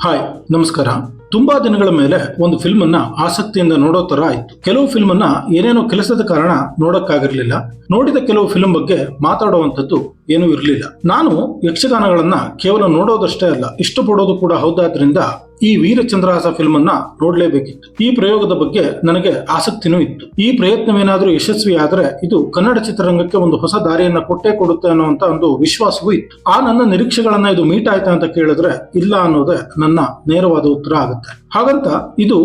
Hi, ನಮಸ್ಕಾರ. ತುಂಬಾ ದಿನಗಳ ಮೇಲೆ ಒಂದು ಫಿಲ್ಮ್ ಅನ್ನ ಆಸಕ್ತಿಯಿಂದ ನೋಡೋ ತರ ಆಯ್ತು. ಕೆಲವು ಫಿಲ್ಮ್ ಅನ್ನ ಏನೇನೋ ಕೆಲಸದ ಕಾರಣ ನೋಡಕ್ಕಾಗಿರ್ಲಿಲ್ಲ. ನೋಡಿದ ಕೆಲವು ಫಿಲ್ಮ್ ಬಗ್ಗೆ ಮಾತಾಡುವಂಥದ್ದು ಏನೂ ಇರಲಿಲ್ಲ. ನಾನು ಯಕ್ಷಗಾನಗಳನ್ನ ಕೇವಲ ನೋಡೋದಷ್ಟೇ ಅಲ್ಲ, ಇಷ್ಟಪಡೋದು ಕೂಡ ಹೌದಾದ್ರಿಂದ ಈ ವೀರಚಂದ್ರಹಾಸ ಫಿಲ್ಮ್ ಅನ್ನ ನೋಡ್ಲೇಬೇಕಿತ್ತು. ಈ ಪ್ರಯೋಗದ ಬಗ್ಗೆ ನನಗೆ ಆಸಕ್ತಿನೂ ಇತ್ತು. ಈ ಪ್ರಯತ್ನವೇನಾದ್ರೂ ಯಶಸ್ವಿ ಆದ್ರೆ ಇದು ಕನ್ನಡ ಚಿತ್ರರಂಗಕ್ಕೆ ಒಂದು ಹೊಸ ದಾರಿಯನ್ನ ಕೊಟ್ಟೇ ಕೊಡುತ್ತೆ ಅನ್ನುವಂತ ಒಂದು ವಿಶ್ವಾಸವೂ ಇತ್ತು. ಆ ನನ್ನ ನಿರೀಕ್ಷೆಗಳನ್ನ ಇದು ಮೀಟ್ ಆಯ್ತಾ ಅಂತ ಕೇಳಿದ್ರೆ ಇಲ್ಲ ಅನ್ನೋದೇ ನನ್ನ ನೇರವಾದ ಉತ್ತರ ಆಗುತ್ತೆ. ಹಾಗಂತ ಇದು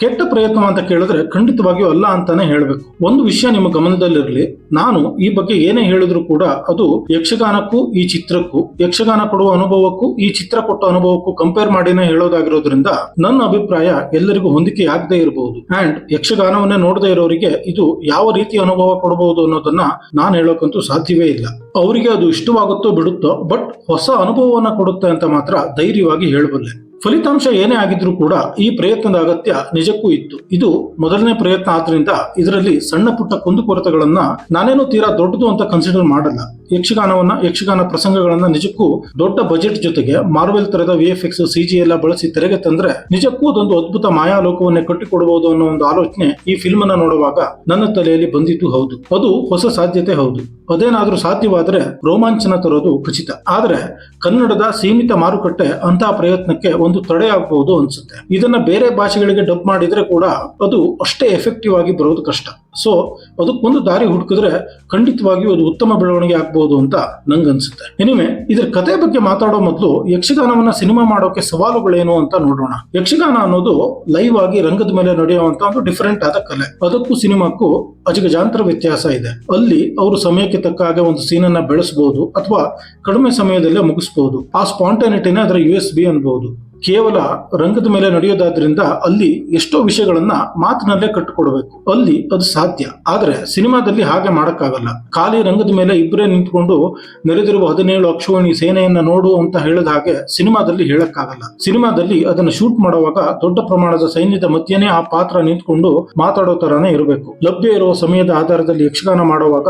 ಕೆಟ್ಟ ಪ್ರಯತ್ನ ಅಂತ ಕೇಳಿದ್ರೆ ಖಂಡಿತವಾಗಿಯೂ ಅಲ್ಲ ಅಂತಾನೆ ಹೇಳಬೇಕು. ಒಂದು ವಿಷಯ ನಿಮ್ಮ ಗಮನದಲ್ಲಿರಲಿ. ನಾನು ಈ ಬಗ್ಗೆ ಏನೇ ಹೇಳಿದ್ರು ಕೂಡ ಅದು ಯಕ್ಷಗಾನಕ್ಕೂ, ಈ ಚಿತ್ರಕ್ಕೂ, ಯಕ್ಷಗಾನ ಕೊಡುವ ಅನುಭವಕ್ಕೂ, ಈ ಚಿತ್ರ ಕೊಟ್ಟ ಅನುಭವಕ್ಕೂ ಕಂಪೇರ್ ಮಾಡಿನೇ ಹೇಳೋದಾಗಿರೋದ್ರಿಂದ ನನ್ನ ಅಭಿಪ್ರಾಯ ಎಲ್ಲರಿಗೂ ಹೊಂದಿಕೆ ಆಗದೆ ಇರಬಹುದು ಅಂಡ್ ಯಕ್ಷಗಾನವನ್ನೇ ನೋಡದೇ ಇರೋರಿಗೆ ಇದು ಯಾವ ರೀತಿ ಅನುಭವ ಕೊಡಬಹುದು ಅನ್ನೋದನ್ನ ನಾನು ಹೇಳೋಕಂತೂ ಸಾಧ್ಯವೇ ಇಲ್ಲ. ಅವರಿಗೆ ಅದು ಇಷ್ಟವಾಗುತ್ತೋ ಬಿಡುತ್ತೋ ಬಟ್ ಹೊಸ ಅನುಭವವನ್ನ ಕೊಡುತ್ತೆ ಅಂತ ಮಾತ್ರ ಧೈರ್ಯವಾಗಿ ಹೇಳಬಲ್ಲೆ. ಫಲಿತಾಂಶ ಏನೇ ಆಗಿದ್ರೂ ಕೂಡ ಈ ಪ್ರಯತ್ನದ ಅಗತ್ಯ ನಿಜಕ್ಕೂ ಇತ್ತು. ಇದು ಮೊದಲನೇ ಪ್ರಯತ್ನ ಆದ್ರಿಂದ ಇದರಲ್ಲಿ ಸಣ್ಣ ಪುಟ್ಟ ಕುಂದುಕೊರತೆಗಳನ್ನ ನಾನೇನು ತೀರಾ ದೊಡ್ಡದು ಅಂತ ಕನ್ಸಿಡರ್ ಮಾಡಲ್ಲ. ಯಕ್ಷಗಾನವನ್ನ, ಯಕ್ಷಗಾನ ಪ್ರಸಂಗಗಳನ್ನ ನಿಜಕ್ಕೂ ದೊಡ್ಡ ಬಜೆಟ್ ಜೊತೆಗೆ ಮಾರ್ವೆಲ್ ತರದ ವಿ ಎಕ್ಸ್ ಸಿಜಿ ಎಲ್ಲ ಬಳಸಿ ತೆರೆಗೆ ತಂದ್ರೆ ನಿಜಕ್ಕೂ ಅದೊಂದು ಅದ್ಭುತ ಮಾಯಾಲೋಕವನ್ನೇ ಕಟ್ಟಿಕೊಡಬಹುದು ಅನ್ನೋ ಒಂದು ಆಲೋಚನೆ ಈ ಫಿಲ್ಮ್ ಅನ್ನ ನೋಡುವಾಗ ನನ್ನ ತಲೆಯಲ್ಲಿ ಬಂದಿದ್ದು ಹೌದು. ಅದು ಹೊಸ ಸಾಧ್ಯತೆ ಹೌದು. ಅದೇನಾದ್ರೂ ಸಾಧ್ಯವಾದ್ರೆ ರೋಮಾಂಚನ ತರೋದು ಖಚಿತ ಆದ್ರೆ ಕನ್ನಡದ ಸೀಮಿತ ಮಾರುಕಟ್ಟೆ ಅಂತಹ ಪ್ರಯತ್ನಕ್ಕೆ ಒಂದು ತಡೆ ಆಗಬಹುದು ಅನ್ಸುತ್ತೆ. ಇದನ್ನ ಬೇರೆ ಭಾಷೆಗಳಿಗೆ ಡಬ್ ಮಾಡಿದ್ರೆ ಕೂಡ ಅದು ಅಷ್ಟೇ ಎಫೆಕ್ಟಿವ್ ಆಗಿ ಬರೋದು ಕಷ್ಟ. ಸೊ ಅದಕ್ಕೊಂದು ದಾರಿ ಹುಡುಕಿದ್ರೆ ಖಂಡಿತವಾಗಿಯೂ ಅದು ಉತ್ತಮ ಬೆಳವಣಿಗೆ ಆಗ್ಬೋದು ಅಂತ ನಂಗನ್ಸುತ್ತೆ ಎನಿವೆ ಇದ್ರ ಕತೆ ಬಗ್ಗೆ ಮಾತಾಡೋ ಮೊದಲು ಯಕ್ಷಗಾನವನ್ನ ಸಿನಿಮಾ ಮಾಡೋಕೆ ಸವಾಲುಗಳೇನು ಅಂತ ನೋಡೋಣ. ಯಕ್ಷಗಾನ ಅನ್ನೋದು ಲೈವ್ ಆಗಿ ರಂಗದ ಮೇಲೆ ನಡೆಯುವಂತ ಒಂದು ಡಿಫರೆಂಟ್ ಆದ ಕಲೆ. ಅದಕ್ಕೂ ಸಿನಿಮಾಕ್ಕೂ ಅಜಗಜಾಂತರ ವ್ಯತ್ಯಾಸ ಇದೆ. ಅಲ್ಲಿ ಅವರು ಸಮಯಕ್ಕೆ ತಕ್ಕ ಹಾಗೆ ಒಂದು ಸೀನನ್ನ ಬೆಳೆಸಬಹುದು ಅಥವಾ ಕಡಿಮೆ ಸಮಯದಲ್ಲೇ ಮುಗಿಸಬಹುದು ಆ ಸ್ಪಾಂಟೇನಿಟಿನ ಅದರ ಯು ಎಸ್ ಬಿ ಅನ್ಬಹುದು ಕೇವಲ ರಂಗದ ಮೇಲೆ ನಡೆಯೋದಾದ್ರಿಂದ ಅಲ್ಲಿ ಎಷ್ಟೋ ವಿಷಯಗಳನ್ನ ಮಾತಿನಲ್ಲೇ ಕಟ್ಟಿಕೊಡ್ಬೇಕು ಅಲ್ಲಿ ಅದು ಸಾಧ್ಯ. ಆದ್ರೆ ಸಿನಿಮಾದಲ್ಲಿ ಹಾಗೆ ಮಾಡಕ್ಕಾಗಲ್ಲ. ಖಾಲಿ ರಂಗದ ಮೇಲೆ ಇಬ್ಬರೇ ನಿಂತ್ಕೊಂಡು ನೆರೆದಿರುವ ಹದಿನೇಳು ಅಕ್ಷೋಣಿ ಸೇನೆಯನ್ನ ನೋಡು ಅಂತ ಹೇಳಿದ ಹಾಗೆ ಸಿನಿಮಾದಲ್ಲಿ ಹೇಳಕ್ಕಾಗಲ್ಲ. ಸಿನಿಮಾದಲ್ಲಿ ಅದನ್ನು ಶೂಟ್ ಮಾಡುವಾಗ ದೊಡ್ಡ ಪ್ರಮಾಣದ ಸೈನ್ಯದ ಮಧ್ಯನೇ ಆ ಪಾತ್ರ ನಿಂತ್ಕೊಂಡು ಮಾತಾಡೋ ತರಾನೇ ಇರಬೇಕು. ಲಭ್ಯ ಇರುವ ಸಮಯದ ಆಧಾರದಲ್ಲಿ ಯಕ್ಷಗಾನ ಮಾಡುವಾಗ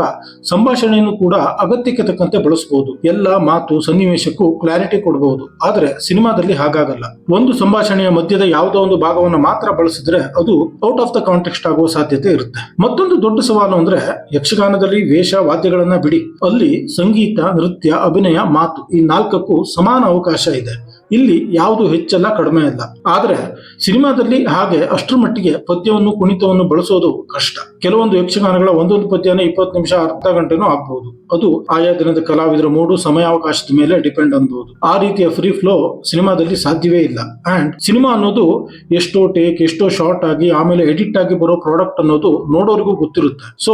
ಸಂಭಾಷಣೆಯನ್ನು ಕೂಡ ಅಗತ್ಯಕ್ಕೆ ತಕ್ಕಂತೆ ಬಳಸಬಹುದು ಎಲ್ಲ ಮಾತು ಸನ್ನಿವೇಶಕ್ಕೂ ಕ್ಲಾರಿಟಿ ಕೊಡಬಹುದು ಆದ್ರೆ ಸಿನಿಮಾದಲ್ಲಿ ಹಾಗಾಗಲ್ಲ. ಒಂದು ಸಂಭಾಷಣೆಯ ಮಧ್ಯದ ಯಾವುದೋ ಒಂದು ಭಾಗವನ್ನು ಮಾತ್ರ ಬಳಸಿದ್ರೆ ಅದು ಔಟ್ ಆಫ್ ದ ಕಾಂಟೆಕ್ಸ್ಟ್ ಆಗುವ ಸಾಧ್ಯತೆ ಇರುತ್ತೆ. ಮತ್ತೊಂದು ದೊಡ್ಡ ಸವಾಲು ಅಂದ್ರೆ ಯಕ್ಷಗಾನದಲ್ಲಿ ವೇಷ ವಾದ್ಯಗಳನ್ನ ಬಿಡಿ. ಅಲ್ಲಿ ಸಂಗೀತ, ನೃತ್ಯ, ಅಭಿನಯ, ಮಾತು ಈ ನಾಲ್ಕಕ್ಕೂ ಸಮಾನ ಅವಕಾಶ ಇದೆ. ಇಲ್ಲಿ ಯಾವುದು ಹೆಚ್ಚಲ್ಲ, ಕಡಿಮೆ ಅಲ್ಲ. ಆದ್ರೆ ಸಿನಿಮಾದಲ್ಲಿ ಹಾಗೆ ಅಷ್ಟರ ಮಟ್ಟಿಗೆ ಪದ್ಯವನ್ನು, ಕುಣಿತವನ್ನು ಬಳಸೋದು ಕಷ್ಟ. ಕೆಲವೊಂದು ಯಕ್ಷಗಾನಗಳ ಒಂದೊಂದು ಪದ್ಯನ ಇಪ್ಪತ್ತು ನಿಮಿಷ, ಅರ್ಧ ಗಂಟೆನೂ ಆಗ್ಬಹುದು ಅದು ಆಯಾ ದಿನದ ಕಲಾವಿದರ ಮೂಡು, ಸಮಯಾವಕಾಶದ ಮೇಲೆ ಡಿಪೆಂಡ್ ಅನ್ಬಹುದು ಆ ರೀತಿಯ ಫ್ರೀ ಫ್ಲೋ ಸಿನಿಮಾದಲ್ಲಿ ಸಾಧ್ಯವೇ ಇಲ್ಲ. ಅಂಡ್ ಸಿನಿಮಾ ಅನ್ನೋದು ಎಷ್ಟೋ ಟೇಕ್ ಎಷ್ಟೋ ಶಾರ್ಟ್ ಆಗಿ, ಆಮೇಲೆ ಎಡಿಟ್ ಆಗಿ ಬರೋ ಪ್ರಾಡಕ್ಟ್ ಅನ್ನೋದು ನೋಡೋರಿಗೂ ಗೊತ್ತಿರುತ್ತೆ. ಸೊ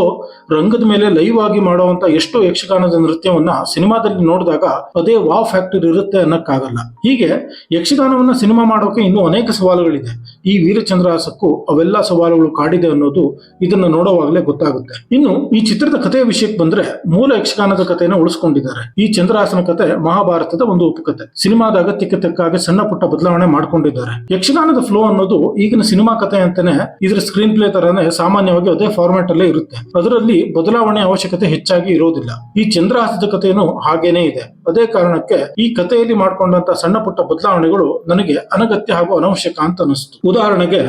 ರಂಗದ ಮೇಲೆ ಲೈವ್ ಆಗಿ ಮಾಡುವಂತ ಎಷ್ಟೋ ಯಕ್ಷಗಾನದ ನೃತ್ಯವನ್ನ ಸಿನಿಮಾದಲ್ಲಿ ನೋಡಿದಾಗ ಅದೇ ವಾ ಫ್ಯಾಕ್ಟರ್ ಇರುತ್ತೆ ಅನ್ನಕ್ಕಾಗಲ್ಲ. ಹೀಗೆ ಯಕ್ಷಗಾನವನ್ನ ಸಿನಿಮಾ ಮಾಡೋಕೆ ಇನ್ನೂ ಅನೇಕ ಸವಾಲುಗಳಿದೆ. ಈ ವೀರಚಂದ್ರಹಾಸಕ್ಕೂ ಅವೆಲ್ಲ ಸವಾಲುಗಳು ಕಾಡಿದೆ ಅನ್ನೋದು ಇದನ್ನು ನೋಡುವಾಗಲೇ ಗೊತ್ತಾಗುತ್ತೆ. ಇನ್ನು ಈ ಚಿತ್ರದ ಕಥೆಯ ವಿಷಯಕ್ಕೆ ಬಂದ್ರೆ ಮೂಲ ಯಕ್ಷಗಾನದ ಕಥೆಯನ್ನು ಉಳಿಸ್ಕೊಂಡಿದ್ದಾರೆ. ಈ ಚಂದ್ರಹಾಸನ ಕಥೆ ಮಹಾಭಾರತದ ಒಂದು ಉಪಕಥೆ. ಸಿನಿಮಾದ ಅಗತ್ಯಕ್ಕೆ ತಕ್ಕ ಹಾಗೆ ಸಣ್ಣ ಪುಟ್ಟ ಬದಲಾವಣೆ ಮಾಡ್ಕೊಂಡಿದ್ದಾರೆ. ಯಕ್ಷಗಾನದ ಫ್ಲೋ ಅನ್ನೋದು ಈಗಿನ ಸಿನಿಮಾ ಕಥೆ ಅಂತಾನೆ ಇದರ ಸ್ಕ್ರೀನ್ ಪ್ಲೇ ತರಾನೇ ಸಾಮಾನ್ಯವಾಗಿ ಅದೇ ಫಾರ್ಮ್ಯಾಟ್ ಅಲ್ಲೇ ಇರುತ್ತೆ. ಅದರಲ್ಲಿ ಬದಲಾವಣೆ ಅವಶ್ಯಕತೆ ಹೆಚ್ಚಾಗಿ ಇರೋದಿಲ್ಲ. ಈ ಚಂದ್ರಹಾಸದ ಕಥೆಯನ್ನು ಹಾಗೇನೇ ಇದೆ. ಅದೇ ಕಾರಣಕ್ಕೆ ಈ ಕಥೆಯಲ್ಲಿ ಮಾಡ್ಕೊಂಡಂತ ಸಣ್ಣ ಬದಲಾವಣೆಗಳು ನನಗೆ ಅನಗತ್ಯ ಹಾಗೂ ಅನವಶ್ಯಕ ಅಂತ ಅನಿಸ್ತು ಉದಾಹರಣೆಗೆ,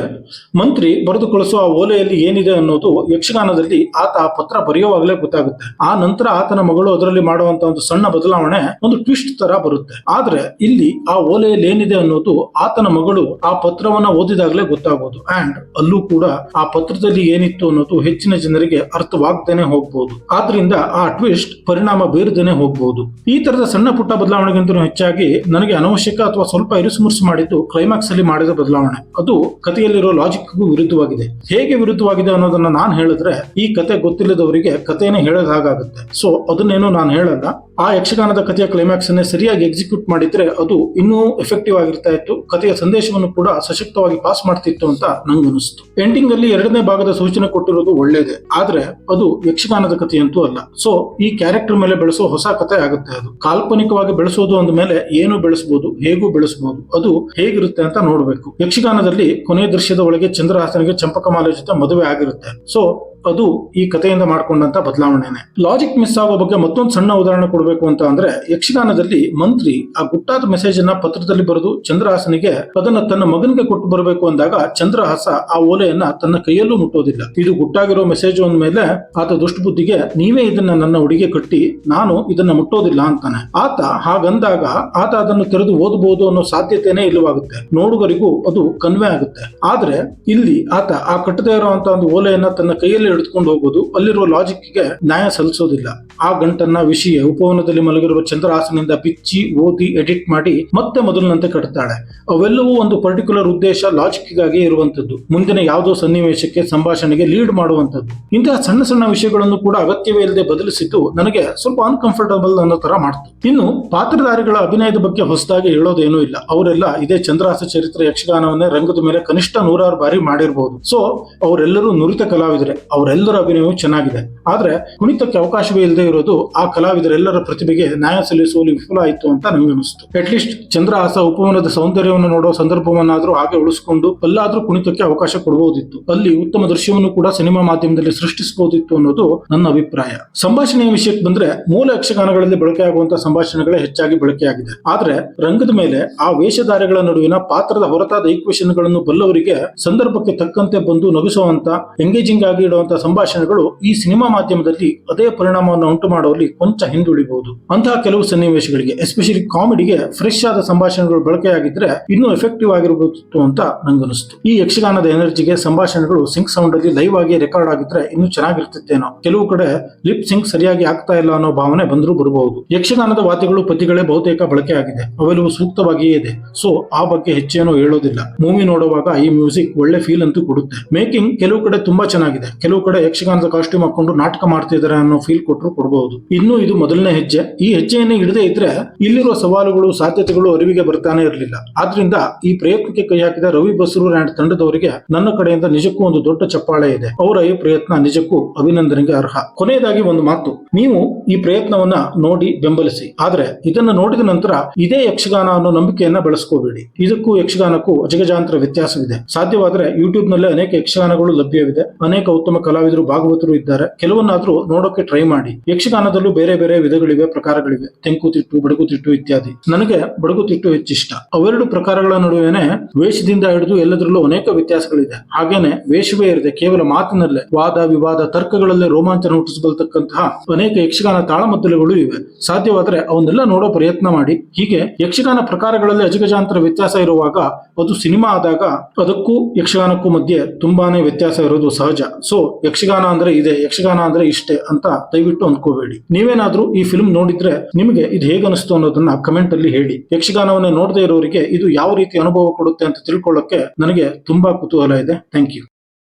ಮಂತ್ರಿ ಬರೆದುಕೊಳಿಸುವ ಓಲೆಯಲ್ಲಿ ಏನಿದೆ ಅನ್ನೋದು ಯಕ್ಷಗಾನದಲ್ಲಿ ಆತ ಆ ಪತ್ರ ಬರೆಯುವಾಗಲೇ ಗೊತ್ತಾಗುತ್ತೆ. ಆ ನಂತರ ಆತನ ಮಗಳು ಅದರಲ್ಲಿ ಮಾಡುವಂತ ಒಂದು ಸಣ್ಣ ಬದಲಾವಣೆ ಒಂದು ಟ್ವಿಸ್ಟ್ ತರ ಬರುತ್ತೆ. ಆದ್ರೆ ಇಲ್ಲಿ ಆ ಓಲೆಯಲ್ಲಿ ಏನಿದೆ ಅನ್ನೋದು ಆತನ ಮಗಳು ಆ ಪತ್ರವನ್ನ ಓದಿದಾಗಲೇ ಗೊತ್ತಾಗಬಹುದು ಅಂಡ್ ಅಲ್ಲೂ ಕೂಡ ಆ ಪತ್ರದಲ್ಲಿ ಏನಿತ್ತು ಅನ್ನೋದು ಹೆಚ್ಚಿನ ಜನರಿಗೆ ಅರ್ಥವಾಗ್ದೇನೆ ಹೋಗಬಹುದು ಆದ್ರಿಂದ ಆ ಟ್ವಿಸ್ಟ್ ಪರಿಣಾಮ ಬೀರದೇನೆ ಹೋಗಬಹುದು ಈ ತರದ ಸಣ್ಣ ಪುಟ್ಟ ಬದಲಾವಣೆಗಿಂತ ಹೆಚ್ಚಾಗಿ ನನಗೆ ಅನವಶ್ಯಕ ಅಥವಾ ಸ್ವಲ್ಪ ಇರುಸುಮುರುಸು ಮಾಡಿದ್ದು ಕ್ಲೈಮ್ಯಾಕ್ಸ್ ಅಲ್ಲಿ ಮಾಡಿದ ಬದಲಾವಣೆ. ಅದು ಕಥೆಯಲ್ಲಿರೋ ಲಾಜಿಕ್ಗೂ ವಿರುದ್ಧವಾಗಿದೆ. ಹೇಗೆ ವಿರುದ್ಧವಾಗಿದೆ ಅನ್ನೋದನ್ನ ನಾನು ಹೇಳಿದ್ರೆ, ಈ ಕತೆ ಗೊತ್ತಿಲ್ಲದವರಿಗೆ ಕಥೆನೇ ಹೇಳದ ಹಾಗಾಗುತ್ತೆ. ಸೊ ಅದನ್ನೇನು ನಾನು ಹೇಳಲ್ಲ. ಆ ಯಕ್ಷಗಾನದ ಕಥೆಯ ಕ್ಲೈಮ್ಯಾಕ್ಸ್ ಅನ್ನೇ ಸರಿಯಾಗಿ ಎಕ್ಸಿಕ್ಯೂಟ್ ಮಾಡಿದ್ರೆ ಅದು ಇನ್ನೂ ಎಫೆಕ್ಟಿವ್ ಆಗಿರ್ತಾ ಇತ್ತು. ಕಥೆಯ ಸಂದೇಶವನ್ನು ಕೂಡ ಸಶಕ್ತವಾಗಿ ಪಾಸ್ ಮಾಡ್ತಿತ್ತು ಅಂತ ನಂಗೆ ಅನಿಸ್ತು ಎಂಡಿಂಗ್ ಅಲ್ಲಿ ಎರಡನೇ ಭಾಗದ ಸೂಚನೆ ಕೊಟ್ಟಿರೋದು ಒಳ್ಳೇದೇ. ಆದ್ರೆ ಅದು ಯಕ್ಷಗಾನದ ಕಥೆಯಂತೂ ಅಲ್ಲ. ಸೊ ಈ ಕ್ಯಾರೆಕ್ಟರ್ ಮೇಲೆ ಬೆಳೆಸೋ ಹೊಸ ಕಥೆ ಆಗುತ್ತೆ ಅದು. ಕಾಲ್ಪನಿಕವಾಗಿ ಬೆಳೆಸೋದು ಅಂದ ಮೇಲೆ ಏನು ಬೆಳೆಸಬಹುದು ಹೇಗೂ ಬೆಳೆಸಬಹುದು. ಅದು ಹೇಗಿರುತ್ತೆ ಅಂತ ನೋಡಬೇಕು. ಯಕ್ಷಗಾನದಲ್ಲಿ ಕೊನೆ ದೃಶ್ಯದ ಒಳಗೆ ಚಂದ್ರಹಾಸನಿಗೆ ಚಂಪಕಮಾಲೆ ಜೊತೆ ಮದುವೆ ಆಗಿರುತ್ತೆ. ಸೊ ಅದು ಈ ಕಥೆಯಿಂದ ಮಾಡಿಕೊಂಡಂತ ಬದಲಾವಣೆನೆ. ಲಾಜಿಕ್ ಮಿಸ್ ಆಗೋ ಬಗ್ಗೆ ಮತ್ತೊಂದು ಸಣ್ಣ ಉದಾಹರಣೆ ಕೊಡಬೇಕು ಅಂತ ಅಂದ್ರೆ ಯಕ್ಷಗಾನದಲ್ಲಿ ಮಂತ್ರಿ ಆ ಗುಟ್ಟಾದ ಮೆಸೇಜ್ ಅನ್ನ ಪತ್ರದಲ್ಲಿ ಬರೆದು ಚಂದ್ರಹಾಸನಿಗೆ ಅದನ್ನ ತನ್ನ ಮಗನಿಗೆ ಕೊಟ್ಟು ಬರಬೇಕು ಅಂದಾಗ ಚಂದ್ರಹಾಸ ಆ ಓಲೆಯನ್ನ ತನ್ನ ಕೈಯಲ್ಲೂ ಮುಟ್ಟೋದಿಲ್ಲ. ಇದು ಗುಟ್ಟಾಗಿರೋ ಮೆಸೇಜ್ ಮೇಲೆ ಆತ ದುಷ್ಟಬುದ್ಧಿಗೆ, ನೀವೇ ಇದನ್ನ ನನ್ನ ಉಡುಗೆ ಕಟ್ಟಿ, ನಾನು ಇದನ್ನ ಮುಟ್ಟೋದಿಲ್ಲ ಅಂತಾನೆ. ಆತ ಹಾಗಂದಾಗ ಆತ ಅದನ್ನು ತೆರೆದು ಓದಬಹುದು ಅನ್ನೋ ಸಾಧ್ಯತೆನೇ ಇಲ್ಲವಾಗುತ್ತೆ. ನೋಡುಗರಿಗೂ ಅದು ಕನ್ವೆ ಆಗುತ್ತೆ. ಆದ್ರೆ ಇಲ್ಲಿ ಆತ ಆ ಕಟ್ಟದೇ ಇರುವಂತಹ ಒಂದು ಓಲೆಯನ್ನ ತನ್ನ ಕೈಯಲ್ಲಿ ಹಿಡಿದುಕೊಂಡು ಹೋಗೋದು, ಅಲ್ಲಿರುವ ಲಾಜಿಕ್ಗೆ ನ್ಯಾಯ ಸಲ್ಲಿಸೋದಿಲ್ಲ. ಆ ಗಂಟನ್ನ ವಿಷಯ ಉಪವನದಲ್ಲಿ ಮಲಗಿರುವ ಚಂದ್ರಹಾಸನಿಂದ ಬಿಚ್ಚಿ ಓದಿ ಎಡಿಟ್ ಮಾಡಿ ಮತ್ತೆ ಮೊದಲಿನಂತೆ ಕಟ್ತಾಳೆ. ಅವೆಲ್ಲವೂ ಒಂದು ಪರ್ಟಿಕ್ಯುಲರ್ ಉದ್ದೇಶ ಲಾಜಿಕ್ಗಾಗಿ ಇರುವಂತದ್ದು ಮುಂದಿನ ಯಾವುದೋ ಸನ್ನಿವೇಶಕ್ಕೆ ಸಂಭಾಷಣೆಗೆ ಲೀಡ್ ಮಾಡುವಂತದ್ದು ಇಂತಹ ಸಣ್ಣ ಸಣ್ಣ ವಿಷಯಗಳನ್ನು ಕೂಡ ಅಗತ್ಯವೇ ಇಲ್ಲದೆ ಬದಲಿಸಿದ್ದು ನನಗೆ ಸ್ವಲ್ಪ ಅನ್ಕಂಫರ್ಟಬಲ್ ಅನ್ನೋ ತರ ಮಾಡ್ತು. ಇನ್ನು ಪಾತ್ರಧಾರಿಗಳ ಅಭಿನಯದ ಬಗ್ಗೆ ಹೊಸದಾಗಿ ಹೇಳೋದೇನೂ ಇಲ್ಲ. ಅವರೆಲ್ಲ ಇದೇ ಚಂದ್ರಹಾಸ ಚರಿತ್ರೆ ಯಕ್ಷಗಾನವನ್ನೇ ರಂಗದ ಮೇಲೆ ಕನಿಷ್ಠ ನೂರಾರು ಬಾರಿ ಮಾಡಿರಬಹುದು ಸೊ ಅವರೆಲ್ಲರೂ ನುರಿತ ಕಲಾವಿದರೆ. ಅವರೆಲ್ಲರ ಅಭಿನಯವು ಚೆನ್ನಾಗಿದೆ. ಆದ್ರೆ ಕುಣಿತಕ್ಕೆ ಅವಕಾಶವೇ ಇಲ್ಲದೆ ಇರೋದು ಆ ಕಲಾವಿದರೆಲ್ಲರ ಪ್ರತಿಭೆಗೆ ನ್ಯಾಯ ಸಲ್ಲಿಸುವಲ್ಲಿ ವಿಫಲ ಆಯಿತು ಅಂತ ನನಗೆ ಅನಿಸ್ತು. ಅಟ್ಲೀಸ್ಟ್ ಚಂದ್ರಹಾಸ ಉಪವನದ ಸೌಂದರ್ಯವನ್ನು ನೋಡೋ ಸಂದರ್ಭವನ್ನಾದ್ರೂ ಹಾಗೆ ಉಳಿಸಿಕೊಂಡು ಅಲ್ಲಾದ್ರೂ ಕುಣಿತಕ್ಕೆ ಅವಕಾಶ ಕೊಡಬಹುದಿತ್ತು ಅಲ್ಲಿ ಉತ್ತಮ ದೃಶ್ಯವನ್ನು ಕೂಡ ಸಿನಿಮಾ ಮಾಧ್ಯಮದಲ್ಲಿ ಸೃಷ್ಟಿಸಬಹುದಿತ್ತು ಅನ್ನೋದು ನನ್ನ ಅಭಿಪ್ರಾಯ. ಸಂಭಾಷಣೆಯ ವಿಷಯಕ್ಕೆ ಬಂದ್ರೆ ಮೂಲ ಯಕ್ಷಗಾನಗಳಲ್ಲಿ ಬಳಕೆಯಾಗುವಂತಹ ಸಂಭಾಷಣೆಗಳೇ ಹೆಚ್ಚಾಗಿ ಬಳಕೆಯಾಗಿದೆ. ಆದ್ರೆ ರಂಗದ ಮೇಲೆ ಆ ವೇಷಧಾರಿಗಳ ನಡುವಿನ ಪಾತ್ರದ ಹೊರತಾದ ಈಕ್ವೇಶನ್ಗಳನ್ನು ಬಲ್ಲವರಿಗೆ ಸಂದರ್ಭಕ್ಕೆ ತಕ್ಕಂತೆ ಬಂದು ನಗಿಸುವಂತ ಎಂಗೇಜಿಂಗ್ ಆಗಿ ಇಡುವಂತಹ ಸಂಭಾಷಣೆಗಳು ಈ ಸಿನಿಮಾ ಮಾಧ್ಯಮದಲ್ಲಿ ಅದೇ ಪರಿಣಾಮವನ್ನು ಉಂಟು ಮಾಡುವಲ್ಲಿ ಕೊಂಚ ಹಿಂದುಳಿಬಹುದು. ಅಂತಹ ಕೆಲವು ಸನ್ನಿವೇಶಗಳಿಗೆ ಎಸ್ಪೆಷಲಿ ಕಾಮಿಡಿಗೆ ಫ್ರೆಶ್ ಆದ ಸಂಭಾಷಣೆಗಳು ಬಳಕೆಯಾಗಿದ್ರೆ ಇನ್ನೂ ಎಫೆಕ್ಟಿವ್ ಆಗಿರಬಹುದು ಅಂತ ನಂಗನಿಸ್ತು ಈ ಯಕ್ಷಗಾನದ ಎನರ್ಜಿಗೆ ಸಂಭಾಷಣೆಗಳು ಸಿಂಕ್ ಸೌಂಡ್ ಅಲ್ಲಿ ಲೈವ್ ಆಗಿ ರೆಕಾರ್ಡ್ ಆಗಿದ್ರೆ ಇನ್ನೂ ಚೆನ್ನಾಗಿರ್ತಿತ್ತೇನೋ. ಕೆಲವು ಕಡೆ ಲಿಪ್ ಸಿಂಕ್ ಸರಿಯಾಗಿ ಆಗ್ತಾ ಇಲ್ಲ ಅನ್ನೋ ಭಾವನೆ ಬಂದರೂ ಬರಬಹುದು ಯಕ್ಷಗಾನದ ವಾದ್ಯಗಳು ಪದ್ಯಗಳೇ ಬಹುತೇಕ ಬಳಕೆ ಆಗಿದೆ ಅವೆಲ್ಲವೂ ಸೂಕ್ತವಾಗಿಯೇ ಇದೆ. ಸೊ ಆ ಬಗ್ಗೆ ಹೆಚ್ಚೇನೂ ಹೇಳೋದಿಲ್ಲ. ಮೂವಿ ನೋಡುವಾಗ ಈ ಮ್ಯೂಸಿಕ್ ಒಳ್ಳೆ ಫೀಲ್ ಅಂತೂ ಕೊಡುತ್ತೆ. ಮೇಕಿಂಗ್ ಕೆಲವು ಕಡೆ ತುಂಬಾ ಚೆನ್ನಾಗಿದೆ. ಕೆಲವು ಕಡೆ ಯಕ್ಷಗಾನದ ಕಾಸ್ಟ್ಯೂಮ್ ಹಾಕೊಂಡು ನಾಟಕ ಮಾಡ್ತಿದ್ದಾರೆ ಅನ್ನೋ ಫೀಲ್ ಕೊಟ್ಟರು ಕೊಡಬಹುದು ಇನ್ನು ಇದು ಮೊದಲನೇ ಹೆಜ್ಜೆ. ಈ ಹೆಜ್ಜೆಯನ್ನು ಹಿಡದೇ ಇದ್ರೆ ಇಲ್ಲಿರುವ ಸವಾಲುಗಳು, ಸಾಧ್ಯತೆಗಳು ಅರಿವಿಗೆ ಬರ್ತಾನೆ ಇರಲಿಲ್ಲ. ಆದ್ರಿಂದ ಈ ಪ್ರಯತ್ನಕ್ಕೆ ಕೈ ಹಾಕಿದ ರವಿ ಬಸರೂರ್ ಅಂಡ್ ತಂಡದವರಿಗೆ ನನ್ನ ಕಡೆಯಿಂದ ನಿಜಕ್ಕೂ ಒಂದು ದೊಡ್ಡ ಚಪ್ಪಾಳೆ ಇದೆ. ಅವರ ಈ ಪ್ರಯತ್ನ ನಿಜಕ್ಕೂ ಅಭಿನಂದನೆಗೆ ಅರ್ಹ. ಕೊನೆಯದಾಗಿ ಒಂದು ಮಾತು. ನೀವು ಈ ಪ್ರಯತ್ನವನ್ನ ನೋಡಿ ಬೆಂಬಲಿಸಿ. ಆದ್ರೆ ಇದನ್ನ ನೋಡಿದ ನಂತರ ಇದೇ ಯಕ್ಷಗಾನ ಅನ್ನೋ ನಂಬಿಕೆಯನ್ನ ಬೆಳೆಸ್ಕೋಬೇಡಿ. ಇದಕ್ಕೂ ಯಕ್ಷಗಾನಕ್ಕೂ ಅಜಗಜಾಂತರ ವ್ಯತ್ಯಾಸವಿದೆ. ಸಾಧ್ಯವಾದ್ರೆ ಯೂಟ್ಯೂಬ್ನಲ್ಲಿ ಅನೇಕ ಯಕ್ಷಗಾನಗಳು ಲಭ್ಯವಿದೆ. ಅನೇಕ ಉತ್ತಮ ಕಲಾವಿದರು ಭಾಗವತರು ಇದ್ದಾರೆ. ಕೆಲವನ್ನಾದ್ರೂ ನೋಡೋಕೆ ಟ್ರೈ ಮಾಡಿ. ಯಕ್ಷಗಾನದಲ್ಲೂ ಬೇರೆ ಬೇರೆ ವಿಧಗಳಿವೆ, ಪ್ರಕಾರಗಳಿವೆ. ತೆಂಕುತಿಟ್ಟು ಬಡಗುತಿಟ್ಟು ಇತ್ಯಾದಿ. ನನಗೆ ಬಡಗುತಿಟ್ಟು ಹೆಚ್ಚಿಷ್ಟ. ಅವೆರಡು ಪ್ರಕಾರಗಳ ನಡುವೆನೆ ವೇಷದಿಂದ ಹಿಡಿದು ಎಲ್ಲದರಲ್ಲೂ ಅನೇಕ ವ್ಯತ್ಯಾಸಗಳಿದೆ. ಹಾಗೇನೆ ವೇಷವೇ ಇರದೆ ಕೇವಲ ಮಾತಿನಲ್ಲೇ ವಾದ, ವಿವಾದ, ತರ್ಕಗಳಲ್ಲೇ ರೋಮಾಂಚನ ಹುಟ್ಟಿಸಬಲ್ತಕ್ಕಂತಹ ಅನೇಕ ಯಕ್ಷಗಾನ ತಾಳಮದ್ದಲೆಗಳು ಇವೆ. ಸಾಧ್ಯವಾದರೆ ಅವನ್ನೆಲ್ಲ ನೋಡೋ ಪ್ರಯತ್ನ ಮಾಡಿ. ಹೀಗೆ ಯಕ್ಷಗಾನ ಪ್ರಕಾರಗಳಲ್ಲಿ ಅಜಗಜಾಂತರ ವ್ಯತ್ಯಾಸ ಇರುವಾಗ ಅದು ಸಿನಿಮಾ ಆದಾಗ ಅದಕ್ಕೂ ಯಕ್ಷಗಾನಕ್ಕೂ ಮಧ್ಯೆ ತುಂಬಾನೇ ವ್ಯತ್ಯಾಸ ಇರೋದು ಸಹಜ. ಸೊ ಯಕ್ಷಗಾನ ಅಂದ್ರೆ ಇದೆ, ಯಕ್ಷಗಾನ ಅಂದ್ರೆ ಇಷ್ಟೇ ಅಂತ ದಯವಿಟ್ಟು ಅನ್ಕೋಬೇಡಿ. ನೀವೇನಾದ್ರೂ ಈ ಫಿಲ್ಮ್ ನೋಡಿದ್ರೆ ನಿಮಗೆ ಇದು ಹೇಗೆ ಅನಿಸ್ತು ಅನ್ನೋದನ್ನ ಕಮೆಂಟ್ ಅಲ್ಲಿ ಹೇಳಿ. ಯಕ್ಷಗಾನವನ್ನ ನೋಡದೇ ಇರೋರಿಗೆ ಇದು ಯಾವ ರೀತಿ ಅನುಭವ ಕೊಡುತ್ತೆ ಅಂತ ತಿಳ್ಕೊಳ್ಳೋಕೆ ನನಗೆ ತುಂಬಾ ಕುತೂಹಲ ಇದೆ. Thank you